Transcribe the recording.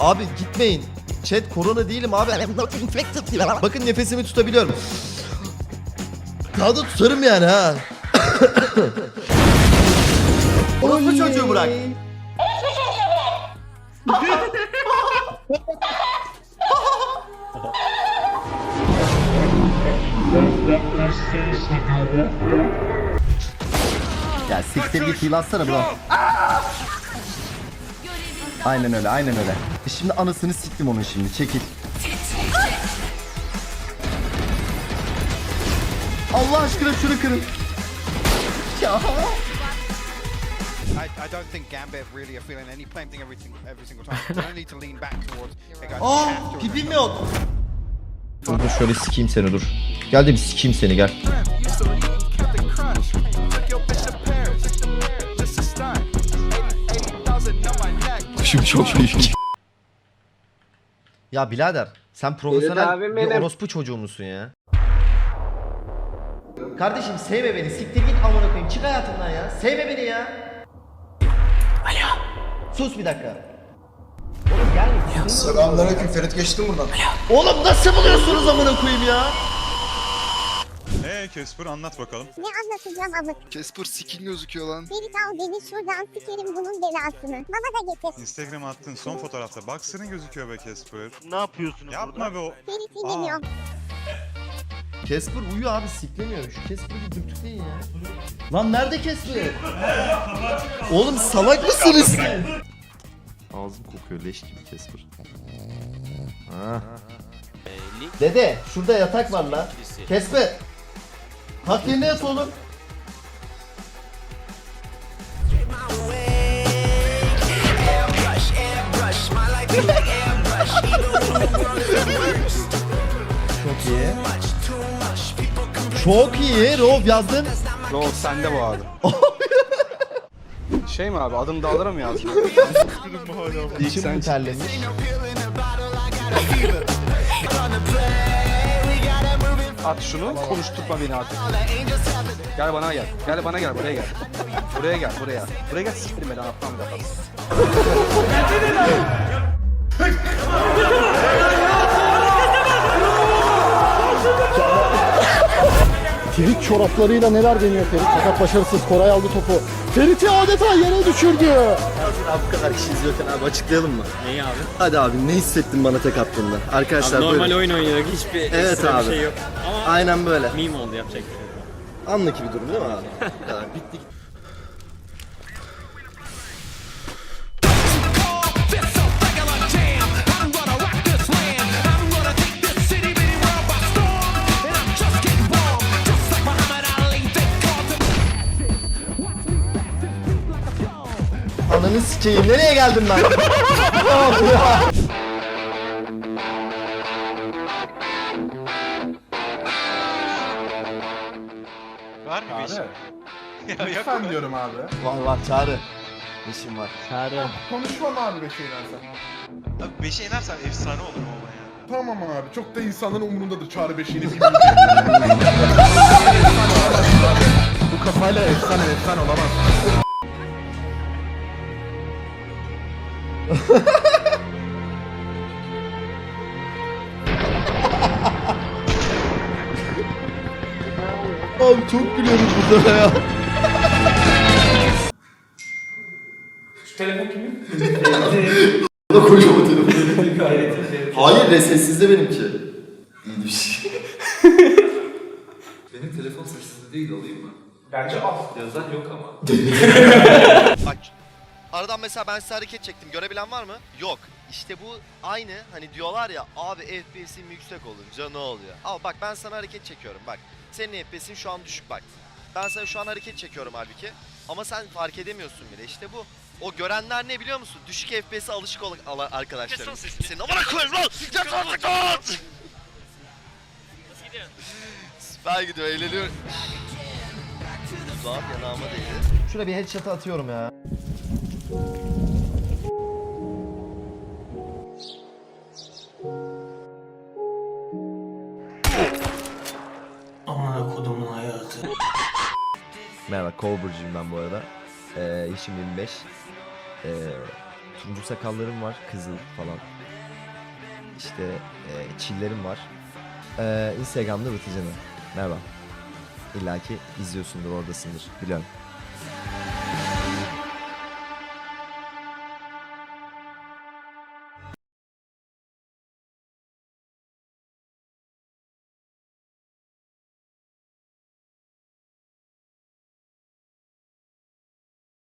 Abi gitmeyin. Chat korona değilim abi. Bakın nefesimi tutabiliyorum. Daha da tutarım yani ha. Orospu çocuğu bırak. Ya siktir git heal atsana bro. Aynen öyle aynen öyle. E Şimdi anasını siktim onun şimdi çekil. Allah aşkına şunu kırın. Ya. I, I don't think Gambit really are feeling any blame thing every, every single time. Don't need to lean back towards. To pipim yok. Dur dur şöyle sikeyim seni dur. Gel de bir sikeyim seni gel. Kuşum çok büyük. Ya birader sen profesyonel abim bir benim. orospu çocuğu musun ya? Kardeşim sevme beni siktir git amına koyayım çık hayatımdan ya sevme beni ya. Alo. Sus bir dakika. Oğlum gelme. Selamünaleyküm Ferit geçtim buradan. Oğlum nasıl buluyorsunuz amına koyayım ya? Ee Kesper anlat bakalım. Ne anlatacağım abuk? Casper skin gözüküyor lan. Ferit al beni şuradan sikerim bunun belasını. Bana da getir. Instagram'a attığın son fotoğrafta boxer'ın gözüküyor be Kesper. Ne yapıyorsunuz Yapma be o. Ferit'i geliyor. Casper uyuyor abi siklemiyor. Şu Casper'ı dürtükleyin ya. Lan nerede Casper? Oğlum salak mısınız? Ağzım kokuyor leş gibi Casper. Ha. Dede şurada yatak var lan. Casper. Kalk yerine yat oğlum. Çok iyi. Çok iyi. Rov yazdın. Rol sende bu abi. şey mi abi adım dağlara mı yazdın? İçim sen mi terlemiş? At şunu konuşturma beni artık. Gel bana gel. Gel bana gel buraya gel. Buraya gel buraya. Buraya gel siktirin beni anlatmam bir. Ferit çoraplarıyla neler deniyor Ferit. Fakat başarısız Koray aldı topu. Ferit'i adeta yere düşürdü. Abi bu kadar kişi izliyorken abi açıklayalım mı? Neyi abi? Hadi abi ne hissettin bana tek attığında? Arkadaşlar Normal buyurun. oyun oynuyorduk hiçbir Evet ekstra abi. bir şey yok. Ama Aynen böyle. meme oldu yapacak bir şey yok. Anlık bir durum değil mi abi? Bu kadar bitti. Ananı sikeyim nereye geldim ben? Ya? Var mı bir şey? Lütfen diyorum abi. Var var çağrı. İşim var. Çağrı. Konuşmam abi beşe inersen. Abi 5'e inersen efsane olur ama ya. Tamam abi çok da insanların umurundadır çağrı beşiğini bilmiyorum. Bu kafayla efsane efsane olamaz. Abi çok gülüyoruz burada ya. telefon kimin? bu telefonu. Hayır re sessizde benimki. İyi bir şey. Benim telefon sessizde değil alayım mı? Bence al. Yazan yok ama. Bak aradan mesela ben size hareket çektim görebilen var mı? Yok. İşte bu aynı hani diyorlar ya abi FPS'im yüksek olunca ne oluyor? Al bak ben sana hareket çekiyorum bak. Senin FPS'in şu an düşük bak. Ben sana şu an hareket çekiyorum halbuki. Ama sen fark edemiyorsun bile işte bu. O görenler ne biliyor musun? Düşük FPS'e alışık olan arkadaşlarım. Senin amına koyayım lan! Kes artık lan! Süper gidiyor eğleniyor. Uzağım yanağıma değdi. Şuraya bir headshot atıyorum ya. Merhaba, Cover'cıyım ben bu arada. Ee, yaşım 25. Ee, turuncu sakallarım var. Kızıl falan. İşte e, çillerim var. E, Instagram'da Batıcan'ı. Merhaba. İlla ki izliyorsundur, oradasındır. Biliyorum.